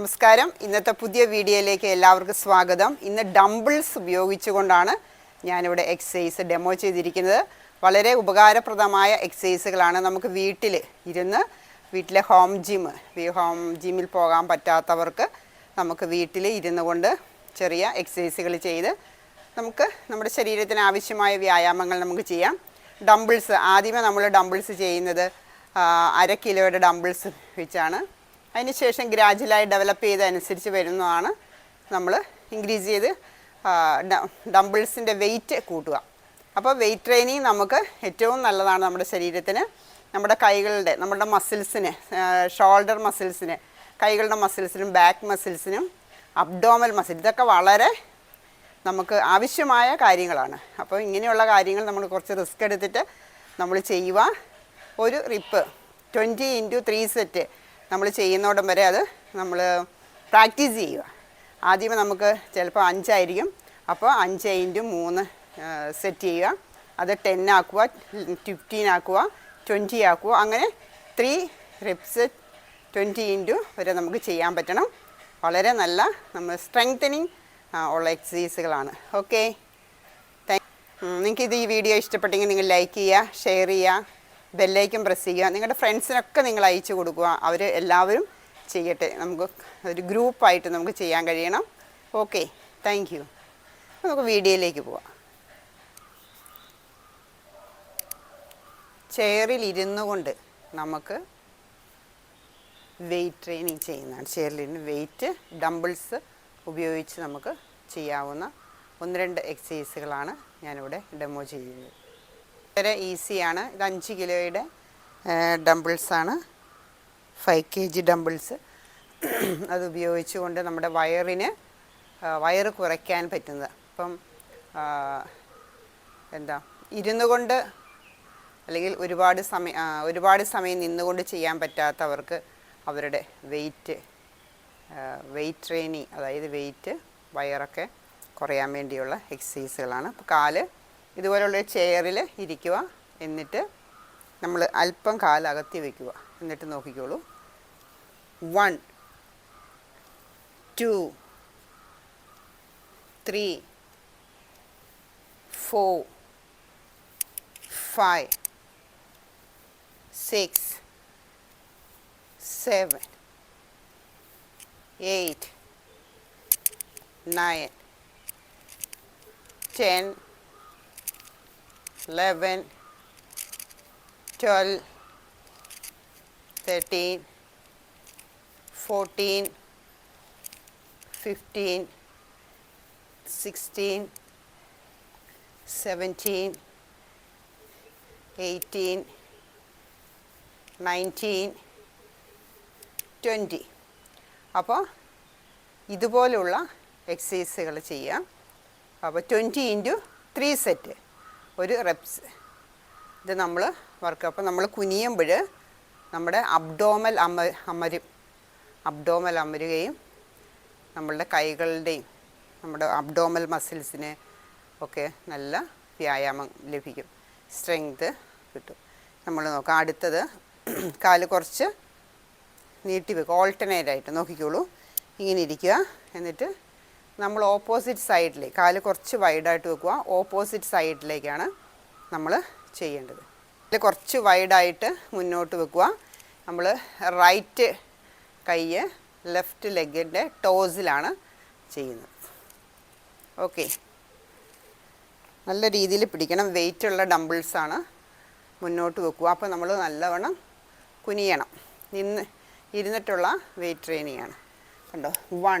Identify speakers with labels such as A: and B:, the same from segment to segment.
A: നമസ്കാരം. ഇന്നത്തെ പുതിയ വീഡിയോയിലേക്ക് എല്ലാവർക്കും സ്വാഗതം. ഇന്ന് ഡംബിൾസ് ഉപയോഗിച്ചുകൊണ്ടാണ് ഞാനിവിടെ എക്സസൈസ് ഡെമോ ചെയ്തിരിക്കുന്നത്. വളരെ ഉപകാരപ്രദമായ എക്സസൈസുകളാണ് നമുക്ക് വീട്ടിൽ ഇരുന്ന് വീട്ടിലെ ഹോം ജിം ഹോം ജിമ്മിൽ പോകാൻ പറ്റാത്തവർക്ക് നമുക്ക് വീട്ടിൽ ഇരുന്നു കൊണ്ട് ചെറിയ എക്സസൈസുകൾ ചെയ്ത് നമുക്ക് നമ്മുടെ ശരീരത്തിന് ആവശ്യമായ വ്യായാമങ്ങൾ നമുക്ക് ചെയ്യാം. ഡംബിൾസ് ആദ്യമേ നമ്മൾ ഡംബിൾസ് ചെയ്യുന്നത് അര കിലോയുടെ ഡംബിൾസ് വെച്ചാണ്. അതിനുശേഷം ഗ്രാജുവലായി ഡെവലപ്പ് ചെയ്തതനുസരിച്ച് വരുന്നതാണ് നമ്മൾ ഇൻക്രീസ് ചെയ്ത് ഡംബിൾസിന്റെ വെയിറ്റ് കൂട്ടുക. അപ്പോൾ വെയിറ്റ് ട്രെയിനിങ് നമുക്ക് ഏറ്റവും നല്ലതാണ് നമ്മുടെ ശരീരത്തിന്. നമ്മുടെ കൈകളുടെ നമ്മുടെ മസിൽസിന് ഷോൾഡർ മസിൽസിന് കൈകളുടെ മസിൽസിനും ബാക്ക് മസിൽസിനും അബ്ഡോമൽ മസിൽ ഇതൊക്കെ വളരെ നമുക്ക് ആവശ്യമായ കാര്യങ്ങളാണ്. അപ്പോൾ ഇങ്ങനെയുള്ള കാര്യങ്ങൾ നമ്മൾ കുറച്ച് റിസ്ക് എടുത്തിട്ട് നമ്മൾ ചെയ്യുക. ഒരു rep twenty into three set നമ്മൾ ചെയ്യുന്നോടം വരെ അത് നമ്മൾ പ്രാക്ടീസ് ചെയ്യുക. ആദ്യമേ നമുക്ക് ചിലപ്പോൾ അഞ്ചായിരിക്കും. അപ്പോൾ അഞ്ച് ഇന്റു മൂന്ന് സെറ്റ് ചെയ്യുക. അത് ടെൻ ആക്കുക ഫിഫ്റ്റീൻ ആക്കുക ട്വന്റി ആക്കുക. അങ്ങനെ ത്രീ റിപ്സ് ട്വന്റി ഇന്റു വരെ നമുക്ക് ചെയ്യാൻ പറ്റണം. വളരെ നല്ല നമ്മൾ സ്ട്രെങ്തനിങ് ഉള്ള എക്സസൈസുകളാണ് ഓക്കെ നിങ്ങൾക്ക് ഇത് ഈ വീഡിയോ ഇഷ്ടപ്പെട്ടെങ്കിൽ നിങ്ങൾ ലൈക്ക് ചെയ്യുക ഷെയർ ചെയ്യുക. ബെല്ലൈക്കൻ പ്രസ് ചെയ്യുക. നിങ്ങളുടെ ഫ്രണ്ട്സിനൊക്കെ നിങ്ങൾ അയച്ചു കൊടുക്കുക. അവർ എല്ലാവരും ചെയ്യട്ടെ. നമുക്ക് ഒരു ഗ്രൂപ്പായിട്ട് നമുക്ക് ചെയ്യാൻ കഴിയണം. ഓക്കെ താങ്ക് യു നമുക്ക് വീഡിയോയിലേക്ക് പോവാം. ചെയറിൽ ഇരുന്നു കൊണ്ട് നമുക്ക് വെയിറ്റ് ട്രെയിനിങ് ചെയ്യുന്നതാണ്. ചെയറിലിരുന്ന് വെയിറ്റ് ഡംബിൾസ് ഉപയോഗിച്ച് നമുക്ക് ചെയ്യാവുന്ന ഒന്ന് രണ്ട് എക്സസൈസുകളാണ് ഞാനിവിടെ ഡെമോ ചെയ്യുന്നത്. വളരെ ഈസിയാണ്. ഇത് അഞ്ച് കിലോയുടെ ഡംബിൾസാണ്. Five K G dumbbells. അത് ഉപയോഗിച്ചുകൊണ്ട് നമ്മുടെ വയറിന് വയറ് കുറയ്ക്കാൻ പറ്റുന്നത്. അപ്പം എന്താ ഇരുന്നു കൊണ്ട് അല്ലെങ്കിൽ ഒരുപാട് സമയം ഒരുപാട് സമയം നിന്നുകൊണ്ട് ചെയ്യാൻ പറ്റാത്തവർക്ക് അവരുടെ വെയിറ്റ് വെയിറ്റ് ട്രെയിനിങ് അതായത് വെയിറ്റ് വയറൊക്കെ കുറയാൻ വേണ്ടിയുള്ള എക്സസൈസുകളാണ്. അപ്പോൾ കാൽ ഇതുപോലുള്ള ചെയറിൽ ഇരിക്കുക. എന്നിട്ട് നമ്മൾ അല്പം കാലകത്തി വയ്ക്കുക എന്നിട്ട് നോക്കിക്കോളൂ. One two three four five six seven eight nine ten 11, 12, 13, 14, 15, 16, 17, 18, 19, twenty അപ്പോൾ ഇതുപോലുള്ള എക്സസൈസുകൾ ചെയ്യാം. അപ്പോൾ ട്വന്റി ഇന്റു ത്രീ സെറ്റ് ഒരു റെപ്സ് ഇത് നമ്മൾ വർക്ക് അപ്പോൾ നമ്മൾ കുനിയുമ്പോൾ നമ്മുടെ അബ്ഡോമൽ അമ അമരും. അബ്ഡോമൽ അമരുകയും നമ്മളുടെ കൈകളുടെയും നമ്മുടെ അബ്ഡോമൽ മസിൽസിന് ഒക്കെ നല്ല വ്യായാമം ലഭിക്കും. സ്ട്രെങ്ത് കിട്ടും. നമ്മൾ നോക്കാം. അടുത്തത് കാൽ കുറച്ച് നീട്ടി വെക്കുക ഓൾട്ടർനേറ്റ് ആയിട്ട് നോക്കിക്കോളൂ. ഇങ്ങനെ ഇരിക്കുക. എന്നിട്ട് നമ്മൾ ഓപ്പോസിറ്റ് സൈഡിലേക്ക് കാൽ കുറച്ച് വൈഡായിട്ട് വെക്കുക. ഓപ്പോസിറ്റ് സൈഡിലേക്കാണ് നമ്മൾ ചെയ്യേണ്ടത്. ഇതിൽ കുറച്ച് വൈഡായിട്ട് മുന്നോട്ട് വെക്കുക. നമ്മൾ റൈറ്റ് കൈ ലെഫ്റ്റ് ലെഗിന്റെ ടോസിലാണ് ചെയ്യുന്നത്. ഓക്കെ നല്ല രീതിയിൽ പിടിക്കണം. വെയിറ്റ് ഉള്ള ഡംബിൾസാണ് മുന്നോട്ട് വെക്കുക. അപ്പോൾ നമ്മൾ നല്ലവണ്ണം കുനിയണം. നിന്ന് ഇരുന്നിട്ടുള്ള വെയിറ്റ് ട്രെയിനിങ്ങാണ് കണ്ടോ? One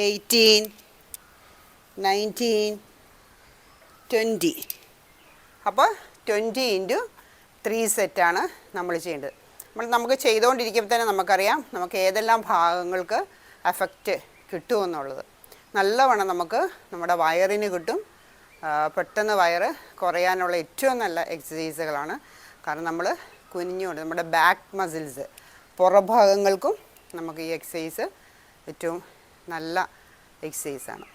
A: 18, 19, 20. അപ്പോൾ ട്വന്റി ഇന്റു ത്രീ സെറ്റാണ് നമ്മൾ ചെയ്യേണ്ടത്. നമ്മൾ നമുക്ക് ചെയ്തുകൊണ്ടിരിക്കുമ്പോൾ തന്നെ നമുക്കറിയാം നമുക്ക് ഏതെല്ലാം ഭാഗങ്ങൾക്ക് എഫക്റ്റ് കിട്ടുമെന്നുള്ളത് നല്ലവണ്ണം നമുക്ക് നമ്മുടെ വയറിന് കിട്ടും. പെട്ടെന്ന് വയറ് കുറയാനുള്ള ഏറ്റവും നല്ല എക്സസൈസുകളാണ് കാരണം നമ്മൾ കുനിഞ്ഞുകൊണ്ട് നമ്മുടെ ബാക്ക് മസിൽസ് പുറഭാഗങ്ങൾക്കും നമുക്ക് ഈ എക്സസൈസ് ഏറ്റവും നല്ല എക്സസൈസാണ്